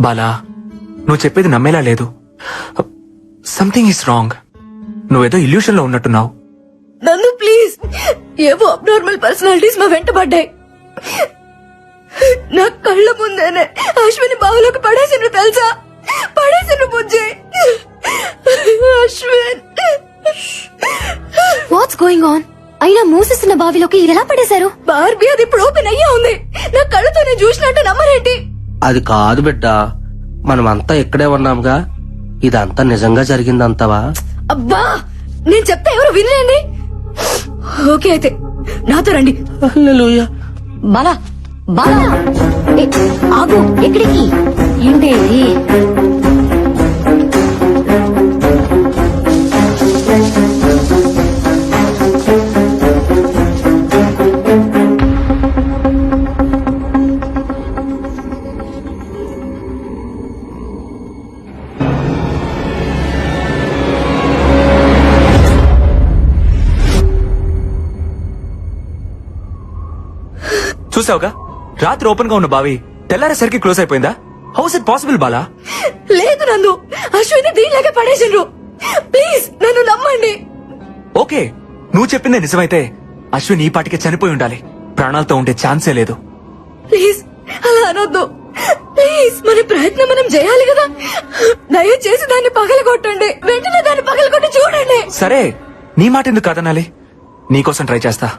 బాలా నువ్వు చెప్పేది నమ్మేలా లేదు. సంథింగ్ ఈస్ రాంగ్ నువ్వేదో ఇల్యూషన్లో ఉన్నట్టున్నావు. నందు ప్లీజ్ ఏవో అబ్నార్మల్ పర్సనాలిటీస్ మా వెంట పడ్డాయి. నా కళ్ళ ముందేనే అశ్విని బావులోకి పడేసిండ్రు తెలుసా? పడేసిండ్రు బుజ్జి. అశ్విన్. వాట్స్ గోయింగ్ ఆన్ అయినా మూసేస్తున్న బావిలోకి ఎలా పడేశారు? బార్బీ అది ఇప్పుడు ఓపెన్ అయ్యే ఉంది. నా కళ్ళతో నేను చూసినట్టు నమ్మరేంటి? అది కాదు బిడ్డ. మనమంతా ఇక్కడే ఉన్నాంగా. ఇదంతా నిజంగా జరిగిందంతవా? అబ్బా! నేను చెప్తే ఎవరు వినలేండి? ఓకే అయితే నాతో రండి. బాలా బాలా! ఆగు ఎక్కడికి? ఏంటి చూసావుగా? రాత్రి ఓపెన్గా ఉన్న బావి తెల్లారేసరికి క్లోజ్ అయిపోయిందా? How's it possible Bala? లేదు నందు. అశ్విని దీనిలాగే పడేసిండ్రు. ప్లీజ్ నన్ను నమ్మండి. ఓకే నువ్వు చెప్పిందే నిజమైతే అశ్విన్ ఈ పాటికే చనిపోయి ఉండాలి. ప్రాణాలతో ఉండే ఛాన్సే లేదు. ప్లీజ్ అలా అనొద్దు. ప్లీజ్ మన ప్రయత్నం మనం చేయాలి కదా? దయచేసి దాన్ని పగలగొట్టండి. వెంటనే దాన్ని పగలగొట్టి చూడండి. సరే నీ మాట ఎందుకు కాదనాలి? నీకోసం ట్రై చేస్తా.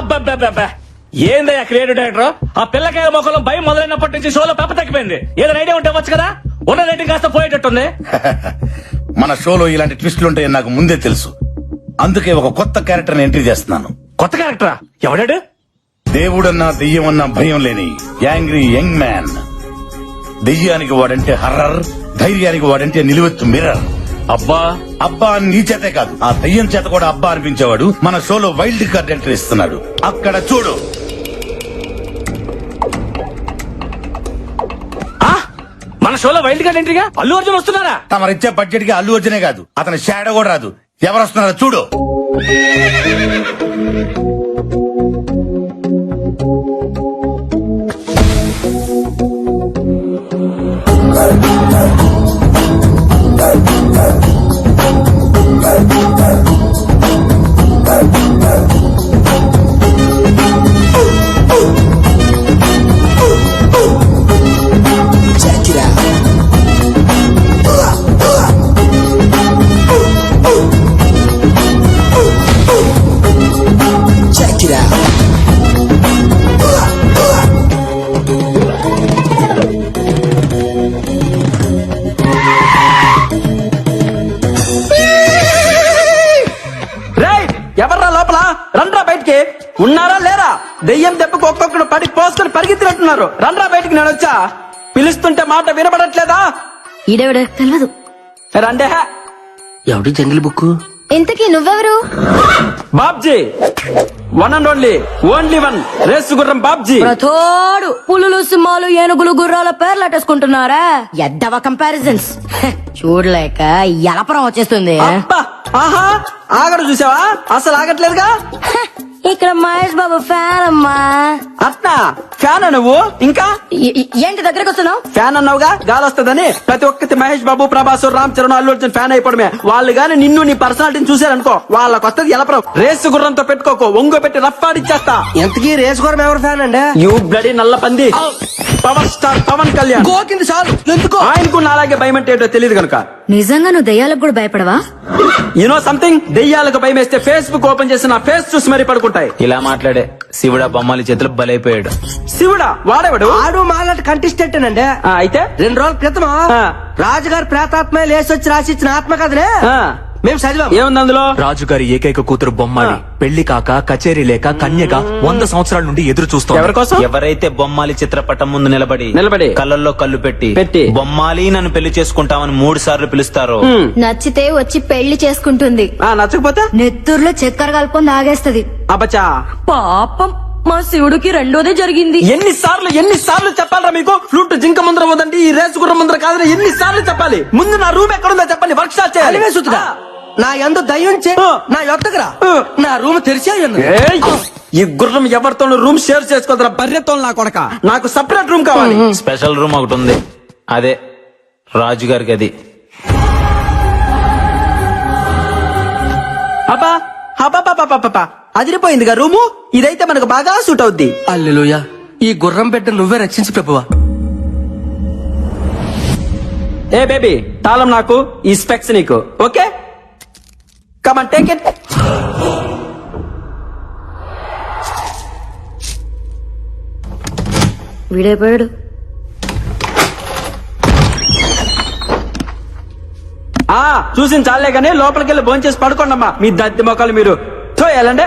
అబ్బబ్బబ్బబ్బా. ఏందయ్యా క్రియేటివ్ డైరెక్టర్? ఆ పిల్లకాయల మొక్కలో భయం మొదలైనప్పటి నుంచి షోలో పెప్ప తగ్గిపోయింది. ఏదైనా ఐడియా ఉంటే వచ్చు కదా? ఉన్న రేటింగ్ కాస్త పోయేటట్టుంది. మన షోలో ఇలాంటి ట్విస్టులు ఉంటాయని నాకు ముందే తెలుసు. అందుకే ఒక కొత్త క్యారెక్టర్ ఎంట్రీ చేస్తున్నాను. కొత్త క్యారెక్టరా? ఎవడాడు? దేవుడన్నా దెయ్యమన్నా భయం లేని యాంగ్రీ యంగ్ మ్యాన్. దెయ్యానికి వాడంటే హర్రర్ ధైర్యానికి వాడంటే నిలువెత్తు మిర్రర్. అబ్బా అబ్బా అని నీ చేతే కాదు. ఆ దెయ్యం చేత కూడా అబ్బా అనిపించేవాడు మన షోలో వైల్డ్ కార్డ్ ఎంట్రీ ఇస్తున్నాడు. అక్కడ చూడు. ఆ? మన షోలో వైల్డ్ కార్డ్ ఎంట్రీగా అల్లు అర్జున్ వస్తున్నారా? తమరిచ్చే బడ్జెట్కి అల్లు అర్జునే కాదు. అతని షాడో కూడా రాదు. ఎవరు వస్తున్నారో చూడు. దెయ్యం దెబ్బకు ఒక్కొక్కడు పడి పోసుకొని పరిగెత్తినట్టున్నారు. రండ్రా బయటికి నేను వచ్చా. పిలుస్తుంటే మాట వినపడట్లేదా ఈడెవడు తెలియదు రండే. ఎవడి జంగిల్ బుక్ ఇంతకీ నువ్వెవరు? Babji. One and only only one race గుర్రం బాబ్జీ. ప్రతోడు పులులు సింహాలు ఏనుగులు గుర్రాల పేర్లు అట్టేసుకుంటున్నారా? ఎద్దవ కంపారిజన్స్ చూడలేక ఎలపరం వచ్చేస్తుంది. అబ్బా ఆహా ఆగడు చూసావా? అసలు ఆగట్లేదుగా? ఇక్కడ మహేష్ బాబు ఫ్యాన్ అమ్మా. అట్నా ఫ్యాన్ నువ్వు? ఇంకా? ఏంటి దగ్గరకు వస్తున్నావు? ఫ్యాన్ అన్నావుగా? గాలి వస్తుందని? ప్రతి ఒక్కటి మహేష్ బాబు ప్రభాస్ రామ్ చరణ్ అల్లు అర్జున్ ఫ్యాన్ అయిపోవడమే. వాళ్ళు గాని నిన్ను నీ పర్సనాలిటీని చూసారనుకో వాళ్ళకి వస్తుంది ఎలపరం రేసు గుర్రంతో పెట్టుకోకు ఒంగో పెట్టి రఫ్ ఆడిచ్చేస్తా. ఎంతకీ రేస్ గురం ఎవరు ఫ్యాన్ అండి? యూ బ్లడీ నల్ల పంది పవర్ స్టార్ పవన్ కళ్యాణ్. గోకింది చాలు ఎందుకో? ఆయనకు నాలాగే భయం అంటే ఏంటో తెలియదు కనుక. నిజంగా నువ్వు దయ్యాలకు కూడా భయపడవా? యూనో సంథింగ్ దెయ్యాలకు భయం వేస్తే ఫేస్బుక్ ఓపెన్ చేసి నా ఫేస్ చూసి మరీ పడుకుంటాయి. ఇలా మాట్లాడే. శివుడా బొమ్మలి చేతులు బలైపోయాడు. శివుడా వాడేవాడు? ఆడు మాలాంటి కంటెస్టెంట్ అండి ఆ, అయితే? రెండు రోజుల క్రితం ఆ. రాజుగారు ప్రేతాత్మ లేసొచ్చి రాసిచ్చిన ఆత్మకథనే? ఆ, మేము చదివాం ఏముంది అందులో? రాజుగారి ఏకైక కూతురు బొమ్మాలి. పెళ్ళి కాక కచేరీ లేక కన్యగా వంద సంవత్సరాల నుండి ఎదురు ఎవరి చూస్తోంది కోసం? ఎవరైతే బొమ్మాలి చిత్రపటం ముందు నిలబడి నిలబడి. కళ్ళల్లో కళ్ళు పెట్టి పెట్టి. బొమ్మాలి నన్ను పెళ్ళి చేసుకుంటామని మూడు సార్లు పిలుస్తారో. నచ్చితే వచ్చి పెళ్ళి చేసుకుంటుంది. ఆ, నచ్చకపోతే? నెత్తూరులో చక్కెర కలుపుకొని తాగేస్తది. అబ్బచ్చా. పాపం. మా శివుడికి రెండోదే జరిగింది. ఎన్ని సార్లు ఎన్ని సార్లు చెప్పాలరా మీకు? ఫ్లూట్ జింక ముందర వదండి ఈ రేసు గుర్రం ముందర కాదని ఎన్ని సార్లు చెప్పాలి? ముందు నా రూమ్ ఎక్కడుందో చెప్పండి వర్క్ షాప్ చేయాలి సుతుగా నా ఎందు దయ్యం చే. నా యొత్తకురా ఆ. నా రూమ్ తెరిచే! ఈ గుర్రం ఎవరితోనూ రూమ్ షేర్ చేసుకోదరా బర్రెతో నా కొడక. నాకు సపరేట్ రూమ్ కావాలి. స్పెషల్ రూమ్ ఒకటి ఉంది. అదే రాజుగారికి అది అబ్బా అబ్బా. అదిరిపోయిందిగా రూము? ఇదైతే మనకు బాగా సూట్ అవుద్ది. అల్లెలుయ ఈ గుర్రం బిడ్డ నువ్వే రక్షించు ప్రభువా. ఏ బేబీ తాళం నాకు ఈ స్పెక్స్ నీకు okay? Come on take it వీడైపోయాడు. ఆ చూసిన చాలే గానీ లోపలికి వెళ్ళి భోంచేసి పడుకోండమ్మా. మీ దద్ది మొక్కలు మీరు. వెళ్ళండి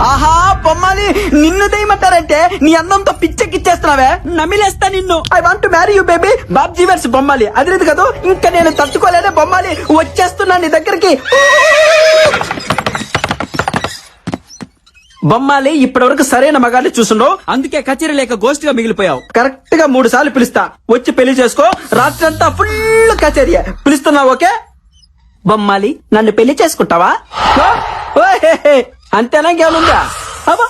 ఆహా బొమ్మాలి నిన్ను దేయమంటారంటే నీ అందంతో పిచ్చెక్కిచ్చేస్తున్నావే. నమిలేస్తా నిన్ను. I want to marry you baby Babji verse బొమ్మాలి. అది లేదు కదా? ఇంకా నేను తట్టుకోలేనే బొమ్మాలి. వచ్చేస్తున్నా నీ దగ్గరికి. బొమ్మాలి ఇప్పటి వరకు సరైన మగాన్ని చూసుండవు అందుకే కచేరీ లేక గోస్ట్గా మిగిలిపోయావు. కరెక్ట్గా మూడు సార్లు పిలుస్తా. వచ్చి పెళ్ళి చేసుకో. రాత్రి అంతా ఫుల్ కచేరీ పిలుస్తున్నావు ఓకే? బొమ్మాలి నన్ను పెళ్ళి చేసుకుంటావా? అంతేనా ఇంకేముందా అబ్బా!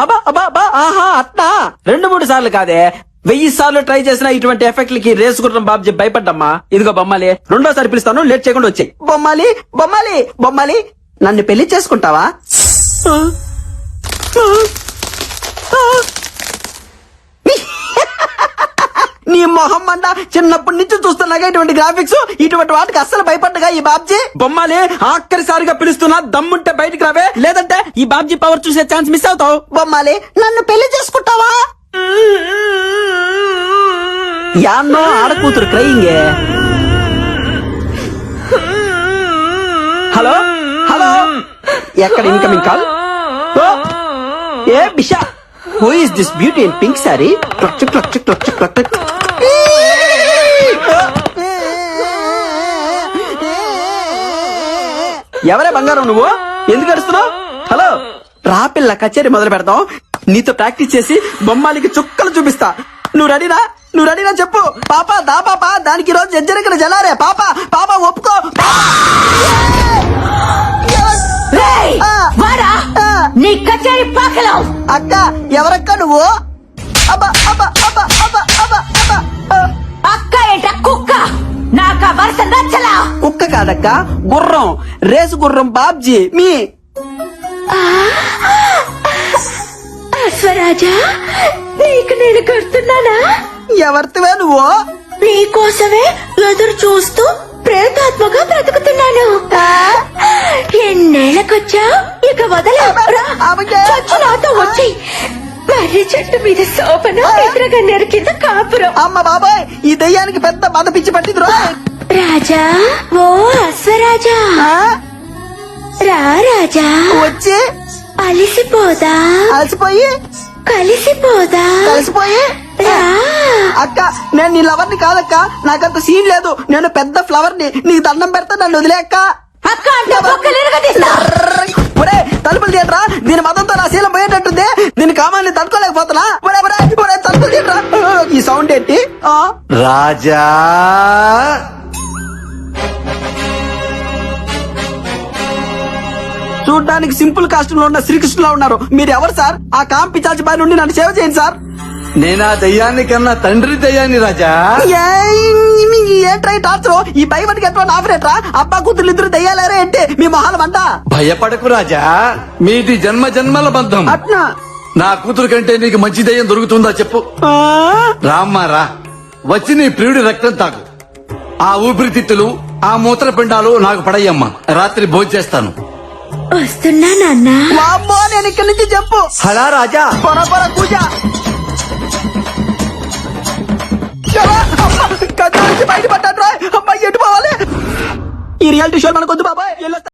అబ్బా అబ్బా అబ్బా ఆహా అట్నా రెండు మూడు సార్లు కాదే వెయ్యి సార్లు ట్రై చేసిన ఇటువంటి ఎఫెక్ట్లకి రేసు గుర్రం బాబ్జీ భయపడ్డమ్మా. ఇదిగో బొమ్మాలి రెండోసారి పిలుస్తాను లేట్ చేయకుండా వచ్చాయి. బొమ్మాలి బొమ్మాలి బొమ్మాలి నన్ను పెళ్ళి చేసుకుంటావా ఆ, ఆ, ఆ. నీ మొహం అంట చిన్నప్పటి నుంచి చూస్తున్నాగా ఇటువంటి గ్రాఫిక్స్ ఇటువంటి వాటికి అస్సలు భయపడ్డగా ఈ బాబ్జీ. బొమ్మాలి ఆఖరిసారిగా పిలుస్తున్నా దమ్ముంటే బయటికి రావే. లేదంటే ఈ బాబ్జీ పవర్ చూసే ఛాన్స్ మిస్ అవుతావు. బొమ్మాలి నన్ను పెళ్ళి చేసుకుంటావా? యాన్నో ఆడకూతురు క్రయింగే హలో? హలో? ఎక్కడ ఇన్కమింగ్ కాల్ ఏ Bisha. Who is this beauty in pink sari clutch clutch clutch clutch ఎవరే బంగారం నువ్వు? ఎందుకు అడుస్తున్నావు హలో రా పిల్ల కచేరీ మొదలు పెడతాం. నీతో ప్రాక్టీస్ చేసి బొమ్మాలికి చుక్కలు చూపిస్తా. నువ్వు రెడీనా? నువ్వు రెడీనా చెప్పు. పాప దా పాప దానికి రోజు జజ్జరికలు జలారే. పాప పాప ఒప్పుకో. నీ కచేరీ పాకలో అక్క ఎవరక్క నువ్వు? అబ్బా అబ్బా. కుక్క కాదక్క గుర్రం రేసు గుర్రం బాబ్జీ మీ. అశ్వరాజా నీకు నేను కడుతున్నానా? ఎవరితివే నువ్వు? నీకోసమే ఎదురు చూస్తూ ప్రేతాత్మగా బ్రతుకుతున్నాను. ఎన్నేళ్ళకొచ్చా ఇక వదల. నాతో వచ్చి మర్రి చెట్టు మీద శోభన ఎదురుగా నెరికింద కాపురం. అమ్మ బాబాయ్ ఈ దెయ్యానికి పెద్ద బాధ పిచ్చి పట్టింది రాజా ఓ అశ్వరాజా. రా రాజా. వచ్చి. అలిసిపోదా? అలసిపోయి. కలిసిపోదా? కలిసిపోయి. అక్క నేను నీ లవర్ని కాదక్క. నాకంత సీన్ లేదు. నేను పెద్ద ఫ్లవర్ని. నీకు దండం పెడతా నన్ను వదిలే అక్క. అక్క రాజా! చూడడానికి సింపుల్ కాస్ట్యూమ్లో ఉన్న శ్రీకృష్ణులా ఉన్నారు. మీరు ఎవరు సార్? ఆ కాంపి చాచి పై నుండి నన్ను సేవ చేయండి సార్. నేనా దయ్యాన్ని కన్నా తండ్రి దయ్యాన్ని రాజా? ఏంట్రా ఈ టార్చర్? ఈ భయపడికి ఎట్లా ఆపరేట్రా అబ్బా కూతురు ఇద్దరు దయ్యాలేరే అంటే మీ మొహాలం అంతా భయపడకు రాజా. మీది జన్మ జన్మల బంధం. అట్నా? నా కూతురు కంటే నీకు మంచి దయ్యం దొరుకుతుందా చెప్పు. ఆ? వచ్చి నీ ప్రియుడి రక్తం తాకు ఆ ఊపిరితిత్తులు ఆ మూత్రపిండాలు నాకు పడయ్యమ్మా. రాత్రి భోజేస్తాను వస్తున్నా నాన్న? నేను ఇక్కడి నుంచి చెప్పు. హలా రాజా. పొర పొర పూజ. శవా, అమ్మా, కథ నుంచి బయటపడ్డాడు రా. అమ్మా ఎటు పోవాలి? ఈ రియాలిటీ షో మనకొద్దు బాబాయ్.